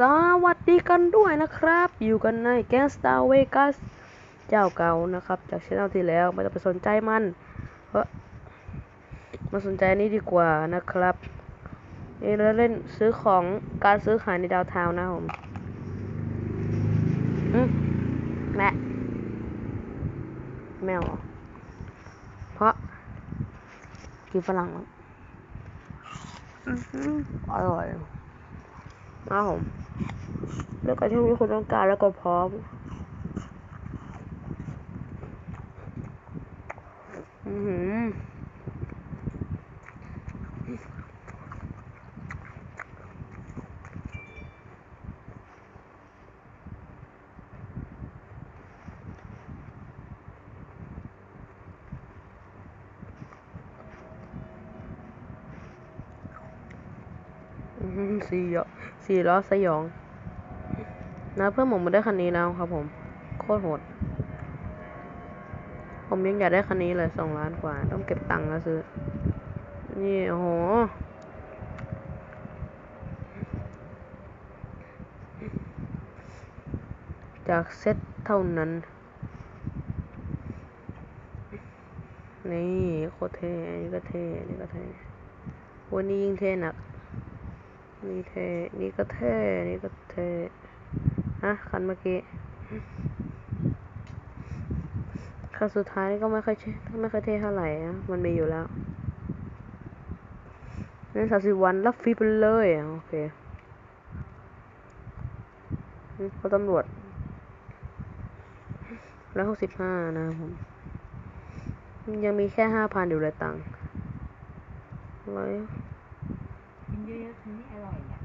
สวัสดีกันด้วยนะครับ อยู่กันในแกงสตาร์เวกัสเจ้าเก่านะครับ จากช anel ที่แล้วไม่ต้องไปสนใจมันเพราะมาสนใจนี้ดีกว่านะครับนี่เราเล่นซื้อของการซื้อขายในดาวเทาวนะผมอืมแม่แมวเหรอเพราะกินฝรั่งอืออร่อยนะผม เลือกกันที่คุณต้องการแล้วก็พร้อมอือสี่ล้อสี่ล้อสยอง นะเพื่อนผมมาได้คันนี้แล้วครับผม โคตรโหด ผมยังอยากได้คันนี้เลยสองล้านกว่า ต้องเก็บตังค์แล้วซื้อ นี่ โอ้โห จากเซ็ตเท่านั้น นี่โคตรเท่อันนี้ก็เท่อันนี้ก็เท่วันนี้ยิ่งเท่หนักนี่เท่นี่ก็เท่นี่ก็เท่ ฮะคันเมื่อกี้คันสุดท้ายนี่ก็ไม่ค่อยเท่ไม่ค่อยเท่เท่าไหร่นะมันมีอยู่แล้วในสามสิบวันรับฟรีไปเลยอะโอเคอืมเขาตำรวจแล้วหกสิบห้านะครับผม ยังมีแค่ห้าพันอยู่เลยตังค์ร้อยกินเยอะๆทีนี้อร่อยเนี่ย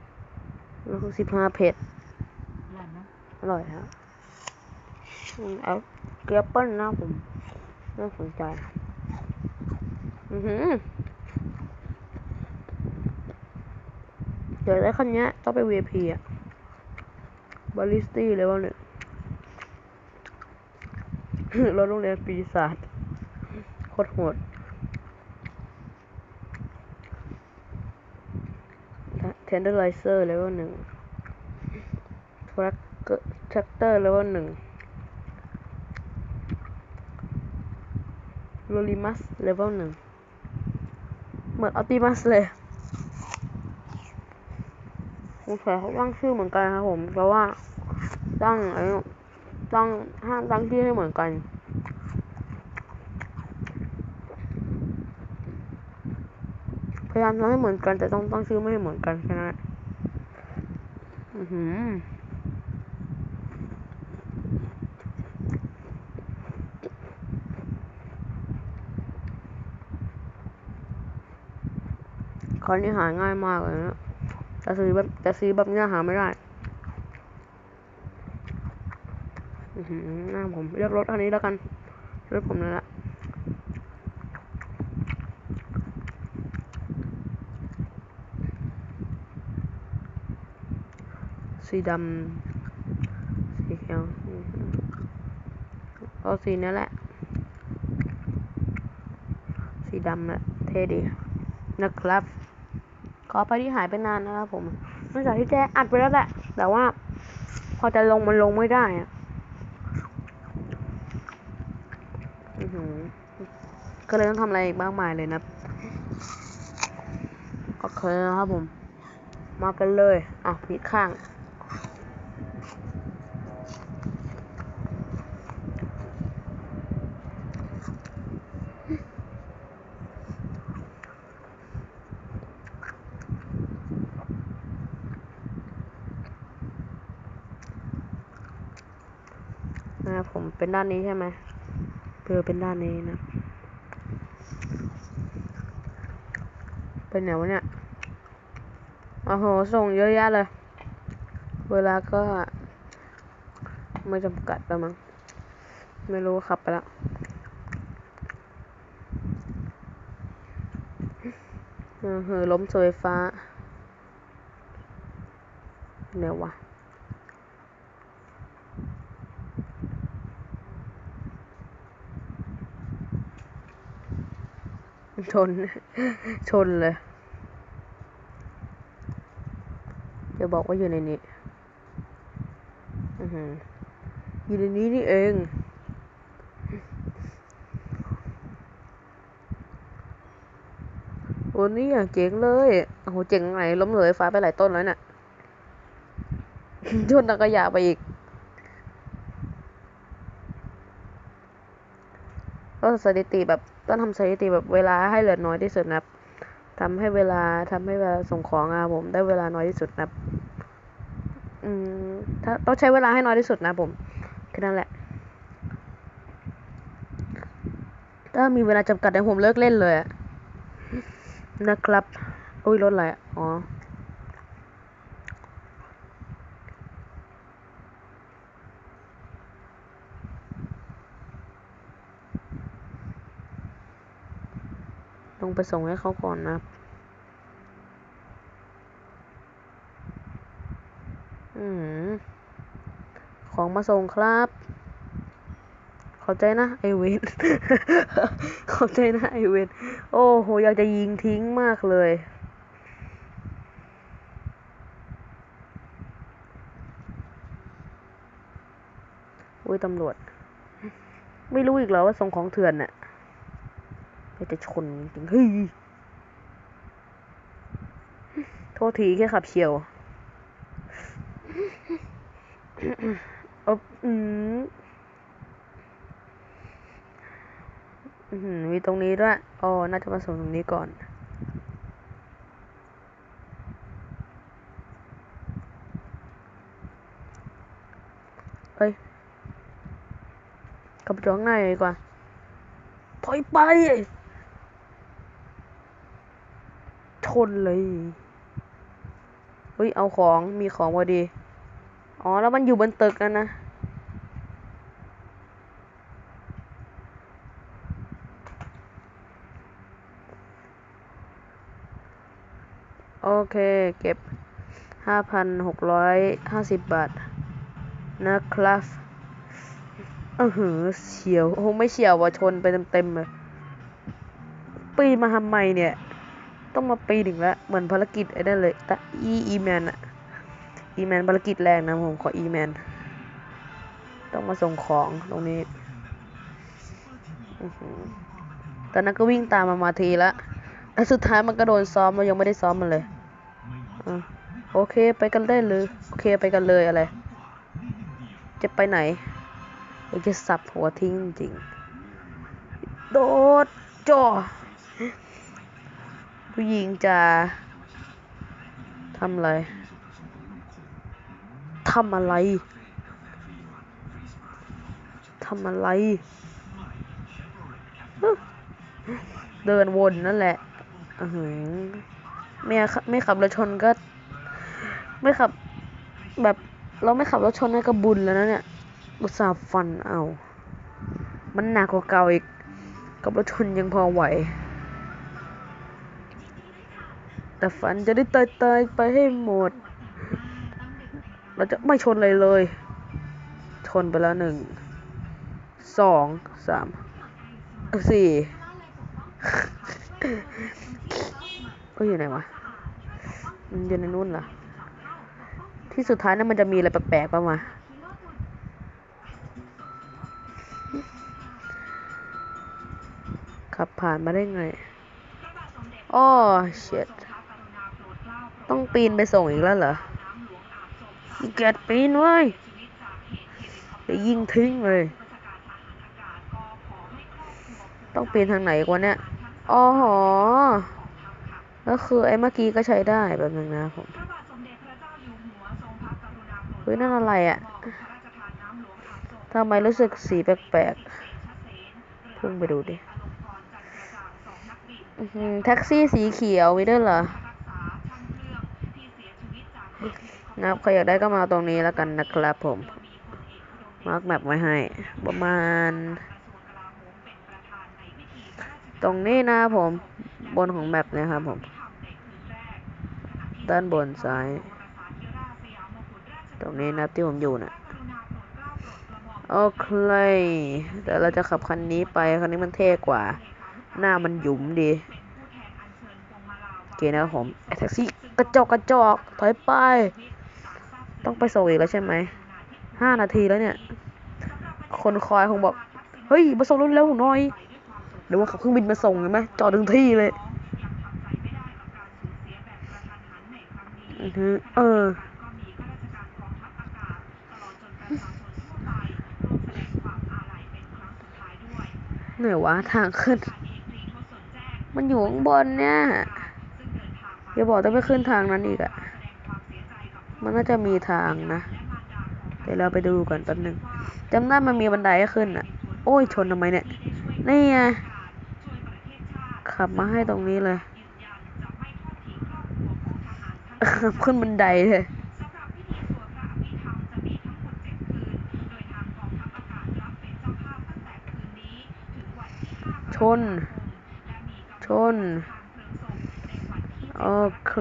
ร้อยหกสิบห้าเผ็ดอร่ อร่อยครับอืมเอาเกลือเปิ้ลนะผมน่าสนใจ อือหือเดี๋ยวได้คันเนี้ยต้องไป VIP อะบาลิสตี้เลยว่าเนี่ยรถโรงเรียนปีศาจโคตรโหดเทนเดอร์ไลเซอร์เลเวลหนึ่ง รัคเกอร์เตอร์เลเวลหนึ่งโรลิมัสเลเวลหนึ่งเหมือนออติมัสเลยสงสัยเขาตั้งชื่อเหมือนกันครับผมเพราะว่าตั้งไอ้ตั้งห้ามตั้งชื่อให้เหมือนกันพยายามทำให้เหมือนกันแต่ต้องตั้งชื่อไม่ให้เหมือนกันแค่นั้นแหละอือหือ คราวนี้หาง่ายมากเลยนะจะซื้อแบบจะซื้อแบบเนี้ยหาไม่ได้อือหือหน้าผมเลือกรถอันนี้แล้วกันรถผมนั่นแหละสีดำสีเขียวอืมเอาสีนี้แหละ สีดำแหละเท่ดีนะครับ ขอไปที่หายไปนานนะครับผมนองจากที่แจ้อัดไปแล้วแหละ แต่ว่า พอจะลงมันลงไม่ได้อะอื้อหือก็เลยต้องทำอะไรอีกมากมายเลยนะโอเคนะครับผม มากันเลย อะผิดข้าง นะครับผมเป็นด้านนี้ใช่ไหมเออเป็นด้านนี้นะเป็นไหนวะเนี่ยโอ้โหส่งเยอะแยะเลย เวลาก็ไม่จำกัดแล้วมั้งไม่รู้ขับไปแล้วเออเหอล้มเสาไฟฟ้าเดี๋ยววะ ชน ชนเลยจะบอกว่าอยู่ในนี้อือหือยู่ในนี้นี่เองโอ้นี่อย่างเจ๋งเลย โอ้โห เจ๋งไหนล้มเหลยฟ้าไปหลายต้นแล้วเนี่ยชนตะกยะไปอีก สถิติแบบต้องทำสถิติแบบเวลาให้เหลือน้อยที่สุดนะครับทำให้เวลาทำให้เวลาส่งของอะผมได้เวลาน้อยที่สุดนะครับอืมถ้าต้องใช้เวลาให้น้อยที่สุดนะผมแค่นั้นแหละ ถ้ามีเวลาจำกัดเนี่ยผมเลิกเล่นเลยนะครับ อุ้ยรถอะไรอะอ๋ งไปส่งให้เขาก่อนนะอืมของมาส่งครับ ขอบใจนะไอเวนขอบใจนะไอเวนโอ้โห อยากจะยิงทิ้งมากเลยอุ้ยตำรวจ ไม่รู้อีกเหรอว่าส่งของเถื่อนน่ะ จะชนจริงเฮ้ยโทษทีแค่ขับเฉียวเอาอืมมีตรงนี้ด้วยอ๋อน่าจะมาส่งตรงนี้ก่อนเอ้ยกลับไปจอดข้างในดีกว่า ถอยไป ชนเลย เฮ้ย เอาของ มีของพอดี อ๋อ แล้วมันอยู่บนตึกนั่นนะ โอเค เก็บห้าพันหกร้อยห้าสิบบาท นะครับเออหือเฉียวโอ้ไม่เฉียวว่ะชนไปเต็มๆเลย ปีนมาทำไมเนี่ย ต้องมาปีหนอีกแล้ว เหมือนภารกิจไอ้นั่นเลยต่อีอีแมนอะอีแมนภารกิจแรกนะผมขออีแมนต้องมาส่งของตรงนี้ตอนนั้นก็วิ่งตามมามาทีละแล้วสุดท้ายมันก็โดนซ้อมเรายังไม่ได้ซ้อมมันเลยอโอเคไปกันได้เลยโอเคไปกันเลยอะไร จะไปไหนอยากจะสับหัวทิ้งจริง โดดจ่อ ผู้หญิงจะทำอะไรทำอะไรทำอะไร เดินวนนั่นแหละอือหือไม่ขับไม่ขับรถชนก็ ไม่ขับ แบบเราไม่ขับรถชนก็บุญแล้วนะเนี่ยอุตส่าห์ฟันเอา มันหนักกว่าเก่าอีก กับรถชนยังพอไหว แต่ฝันจะได้ตายตายไปให้หมด เราจะไม่ชนเลยเลย ชนไปแล้วหนึ่ง สอง สาม สี่เอ้ยอยู่ไหนวะมันอยู่ในนู่นเหรอที่สุดท้ายนั้นมันจะมีอะไรแปลกๆป่ะมาขับผ่านมาได้ไงอ้อเช็ด ต้องปีนไปส่งอีกแล้วเหรอเกียจปีนเว้ยจะยิงทิ้งเลย ต้องปีนทางไหนกว่าเนี่ยอ๋อหอก็คือไอ้เมื่อกี้ก็ใช้ได้แบบนึงนะผมเฮ้ยนั่นอะไรอะ่ะทำไมรู้สึกสีแปลกๆพุ่งไปดูดิแท็กซี่สีเขียวมีด้วยเหรอ นะครับใครอยากได้ก็มาตรงนี้แล้วกันนะครับผม มาร์กแมปไว้ให้ ประมาณ ตรงนี้นะผม บนของแมปนะครับผม ด้านบนซ้าย ตรงนี้นะที่ผมอยู่นะโอเคเดี๋ยวเราจะขับคันนี้ไปคันนี้มันเท่กว่า หน้ามันหยุมดี โอเคนะครับผมแท็กซี่ กระจกกระจกถอยไป ต้องไปส่งอีกแล้วใช่ไหมห้านาทีแล้วเนี่ย คนคอยคงบอก เฮ้ย มาส่งเร็วหน่อยเดี๋ยวว่าขับเครื่องบินมาส่งเห็นไหมจอดถึงที่เลยเออเหนื่อยวะทางขึ้น มันอยู่ข้างบนเนี่ย อย่าบอกต้องไปขึ้นทางนั้นอีกอะมันน่าจะมีทางนะ เดี๋ยวเราไปดูก่อนแป๊บนึงจำได้มันมีบันไดให้ขึ้นอะโอ้ยชนทำไมเนี่ย นี่ไง ขับมาให้ตรงนี้เลย ขับขึ้นบันไดเลยชน ชน โอเค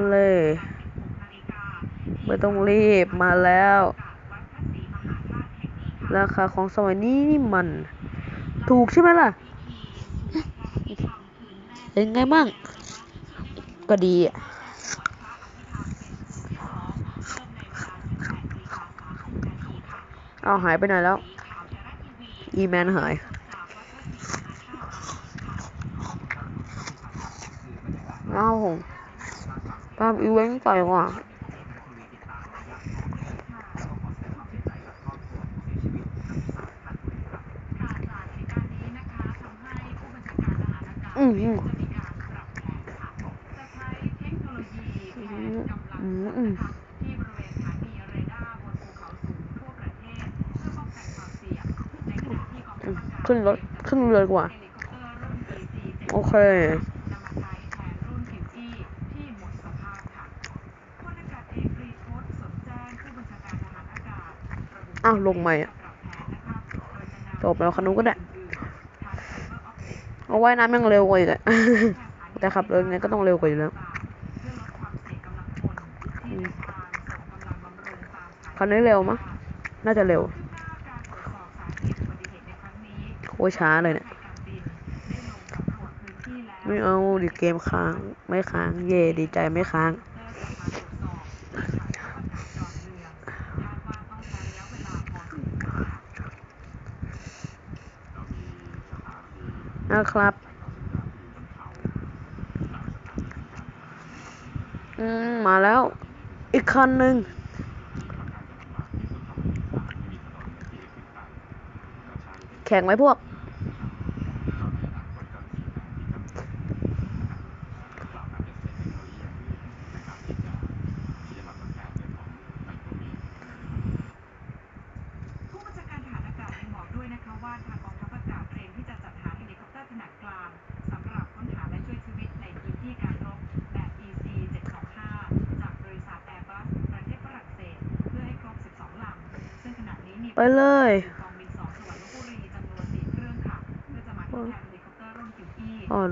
ไม่ต้องรีบมาแล้ว ราคาของสมัยนี้นี่มัน ถูกใช่ไหมล่ะเป็นไงบ้างก็ดีอะเอาหายไปไหนแล้ว อีแมนหาย เอา ตามอีเวนต์ไปว่ะอืมอืมอืมอืมขึ้นรถขึ้นเลยกว่า โอเค อ้าวลงใหม่อะจบแล้วคันนู้นก็ได้เอาไว้น้ำยังเร็วกว่าอีกอะแต่ขับเร็วไงก็ต้องเร็วกว่าอยู่แล้วอืมคันนี้เร็วมะ น่าจะเร็ว โอ้ยช้าเลยเนี่ย ไม่เอาดิเกมค้าง ไม่ค้าง เย่ดีใจไม่ค้าง นะครับ อืม มาแล้ว อีกคันหนึ่งแข่งไหมพวก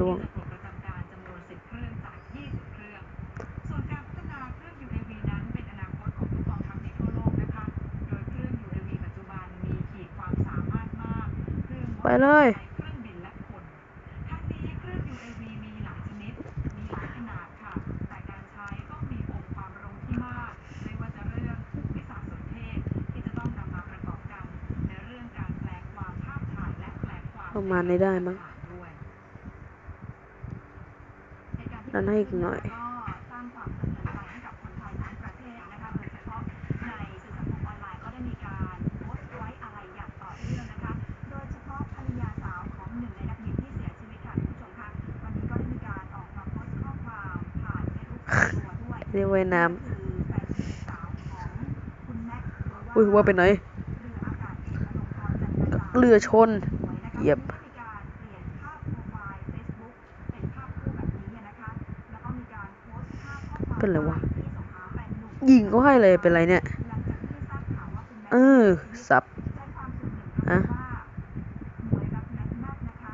รถมากเครื่องไปเลย ปลความประมาณนี้ได้มั้งด้วยนั่นให้อีกหน่อยก็สร้างความสะเทือนใจให้กับคนไทยทั้งประเทศนะคะโดยเฉพาะในสื่อสังคมออนไลน์ก็ได้มีการโพสต์ไว้อะไรอย่างต่อเนื่องนะคะโดยเฉพาะภรรยาสาวของหนึ่งในนักบินที่เสียชีวิตค่ะคุณผู้ชมคะวันนี้ก็ได้มีการออกมาโพสต์ข้อความผ่านเฟซบุ๊กส่วนตัวด้วยเรียกว่ายน้คือแฟนเพลงสาวของคุณแม็กซ์หรือำอุ้ยว่าไปไหน เรืออากาศเอกอลงกรณ์จันทร์กระจ่างเรือชนสว ยนะคะเหยียบได้มีการเปลี่ยนภาพโปรไฟล์ Facebook เป็นภาพคู่แบบนี้นะคะแล้วก็มีการโพสต์ภาพข้อความเป็นไรวะที่ส่งหาแฟนหนุ่มยิงก็ให้เลยเป็นไรเนี่ยหลังจากที่ทราบข่าวว่าคุณแม็กซ์เออสับแจ้งความส่วนหนึ่งระบุว่าหมวยรักแม็กซ์มากนะคะ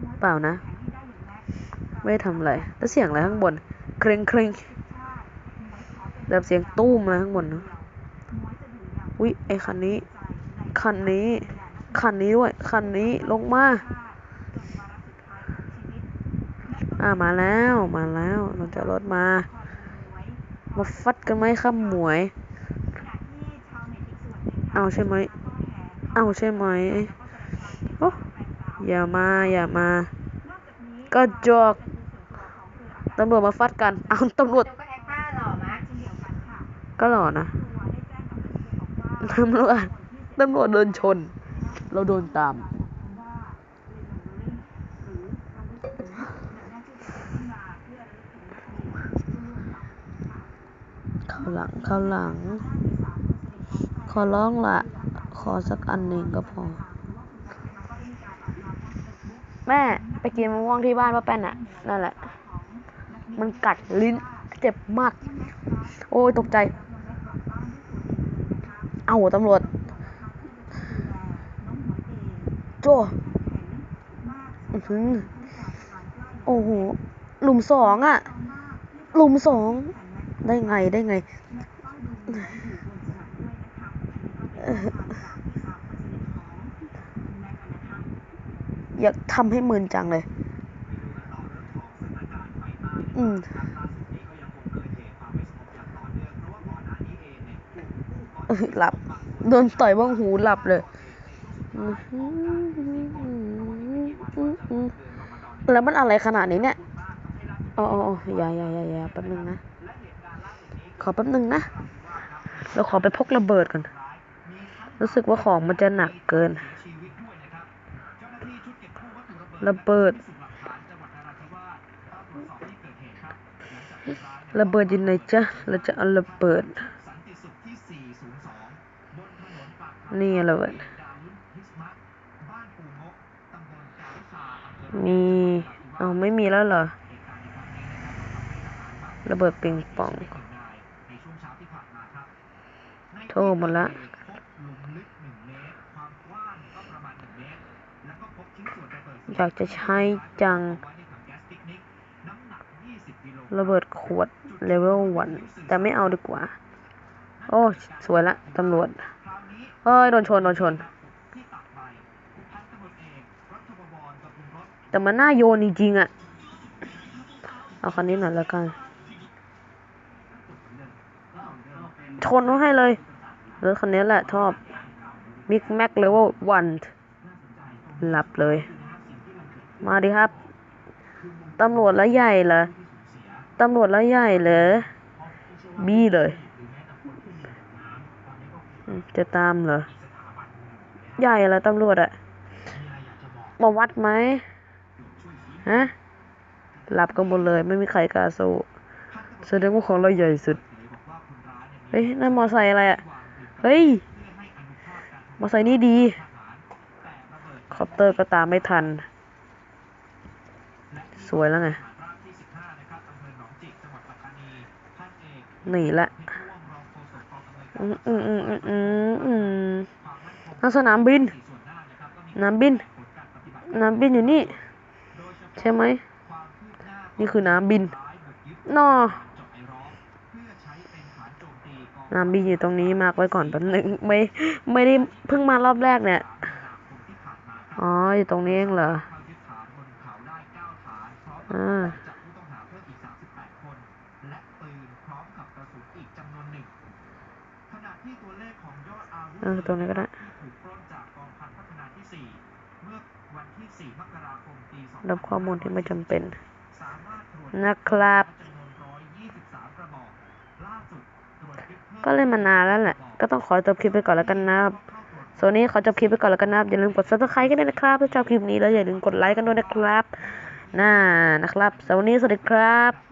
หมวยเปล่านะแข่งที่ได้อย่างแม็กซ์ไม่ได้ทำอะไร แล้วเสียงอะไรข้างบน เคร่งเคร่งชาติหมวยขอเป็นแบบเสียงตู้มอะไรข้างบนนะหมวยจะอยู่อย่างอุ้ยไอคันนี้ใจในคันนี้ คันนี้ด้วยคันนี้ลงมาอ่ามาแล้วมาแล้วลงจากรถมาคอยดูหมวยมาฟัดกันไหมครับหมวย เอาใช่ไหมเอาใช่ไหมโอ้อย่ามาอย่ามา ก็จอกตำรวจมาฟัดกันเอาตำรวจก็หล่อมากก็หล่อนะตำรวจตำรวจโดนชน เราโดนตาม เข้าหลังเข้าหลัง ขอร้องละ ขอสักอันหนึ่งก็พอ แม่ไปกินมะม่วงที่บ้านป้าแป้นอะนั่นแหละ มันกัดลิ้นเจ็บมาก โอ้ยตกใจ เอาตำรวจ โจอื้อโอ้โห หลุมสองอะหลุมสอง ได้ไงได้ไง อยากทำให้มึนจังเลย อืมเอหลับ โดนต่อยบ้างหูหลับเลยอือ แล้วมันอะไรขนาดนี้เนี่ยอ๋ออ๋ออย่าอย่าอย่าอย่าแป๊บนึงนะ ขอแป๊บนึงนะ เราขอไปพกระเบิดก่อน รู้สึกว่าของมันจะหนักเกิน ระเบิด ระเบิดอยู่ไหนจ๊ะเราจะเอาระเบิด นี่ระเบิด มีเอาไม่มีแล้วเหรอ ระเบิดปิงปอง โทรหมดละอยากจะใช้จัง ระเบิดขวดเลเวลวัน แต่ไม่เอาดีกว่า โอ้ สวยละตำรวจ เอ้ย โดนชน โดนชน แต่มันน่าโยนจริงๆอะเอาคันนี้หน่อยแล้วกัน ชนเขาให้เลยรถคันนี้แหละชอบมิกแม็กเลเวลวันหลับเลย มาดิครับ ตำรวจแล้วใหญ่เหรอ ตำรวจแล้วใหญ่เหรอ บี้เลย จะตามเหรอ ใหญ่แล้วตำรวจอะมาวัดไหม ฮะหลับกันหมดเลยไม่มีใครกล้าสู้แสดงว่าของเราใหญ่สุด เฮ้ยนั่นมอไซค์อะไรอะเฮ้ย มอไซค์นี่ดี คอปเตอร์ก็ตามไม่ทัน สวยแล้วไงหนีละอืมอืมอืมอืมอืมอืมนั่นสนามบินสนามบินสนามบินอยู่นี่ ใช่ไหม นี่คือน้ำบินนอน้ำบินอยู่ตรงนี้มากไว้ก่อนแป๊บนึงไม่ไม่ได้เพิ่งมารอบแรกเนี่ย อ๋อ อยู่ตรงนี้เองเหรออ่าเออตรงนี้ก็ได้ รับข้อมูลที่ไม่จำเป็นนะครับ ก็เล่นมานานแล้วแหละ ก็ต้องขอจบคลิปไปก่อนแล้วกันนะครับส่วนนี้ขอจบคลิปไปก่อนแล้วกันนะครับอย่าลืมกด subscribe กันด้วยนะครับถ้าชอบคลิปนี้แล้วอย่าลืมกดไลค์กันด้วยนะครับน่านะครับสำหรับวันนี้สวัสดีครับ